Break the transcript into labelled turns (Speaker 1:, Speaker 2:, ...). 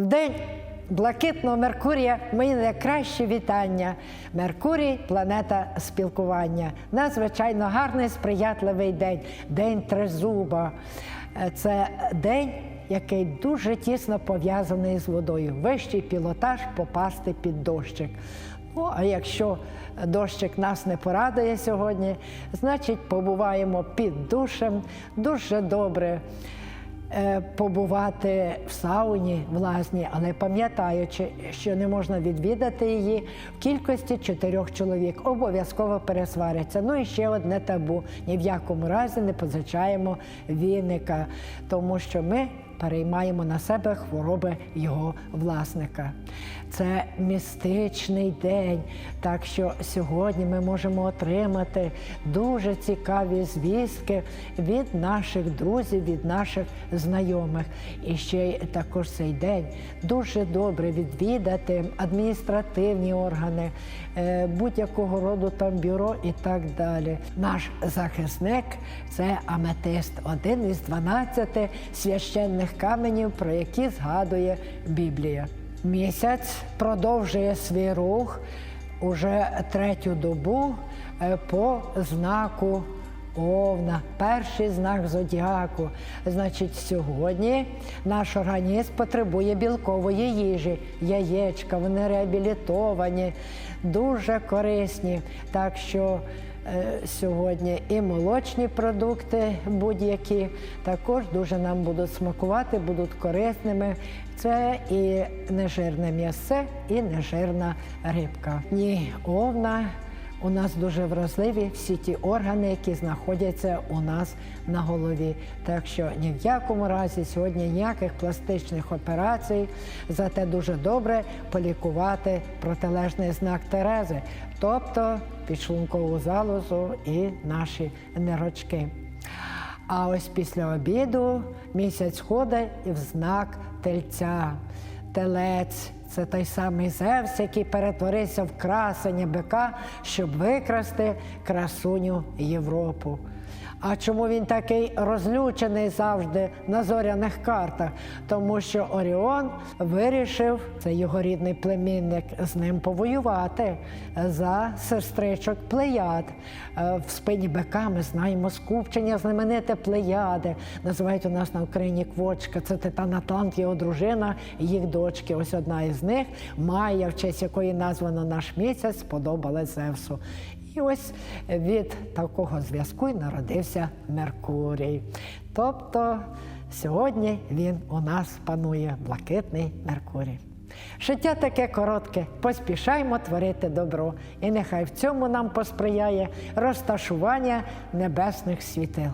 Speaker 1: В день блакитного Меркурія мої найкращі вітання. Меркурій планета спілкування. Надзвичайно гарний, сприятливий день, день тризуба. Е, Це день, який дуже тісно пов'язаний з водою. Вищий пілотаж попасти під дощик. Ну, а якщо дощик нас не порадує сьогодні, значить побуваємо під душем дуже добре побувати в сауні, власні, але пам'ятаючи, що не можна відвідати її в кількості чотирьох чоловік, обов'язково пересваряться. Ну і ще одне табу: ні в якому разі не позичаємо віника, тому що ми переймаємо на себе хвороби його власника. Це містичний день, так що сьогодні ми можемо отримати дуже цікаві звістки від наших друзів, від наших знайомих. І ще й також цей день дуже добре відвідати адміністративні органи, е, будь-якого роду там бюро і так далі. Наш захисник це аметист, один із 12 священних каменів, про які згадує Біблія. Місяць продовжує свій рух уже третю добу е, по знаку Овна, перший знак зодіаку. Значить, сьогодні наш організм потребує білкової їжі, яєчка, вони реабілітовані, дуже корисні. Так що е, сьогодні і молочні продукти будь-які також дуже нам будуть смакувати, будуть корисними. Це і нежирне м'ясо, і нежирна рибка. Ні, овна. У нас дуже вразливі всі ті органи, які знаходяться у нас на голові. Так що ні в якому разі сьогодні ніяких пластичних операцій, зате дуже добре полікувати протилежний знак Терези, тобто підшлункову залозу і наші нирочки. А ось після обіду місяць ходить в знак тельця. Телець це той самий Зевс, який перетворився в красення бика, щоб викрасти красуню Європу. А чому він такий розлючений завжди на зоряних картах? Тому що Оріон вирішив, це його рідний племінник, з ним повоювати за сестричок Плеяд. Е, В спині бика ми знаємо скупчення знамените Плеяди. Називають у нас на Україні квочка. Це Титан Атлант, його дружина, їх дочки. Ось одна із них Майя, в честь якої названо наш місяць, сподобалась Зевсу. І ось від такого зв'язку й народився Меркурій. Тобто сьогодні він у нас панує блакитний Меркурій. Життя таке коротке, поспішаймо творити добро, і нехай в цьому нам посприяє розташування небесних світил.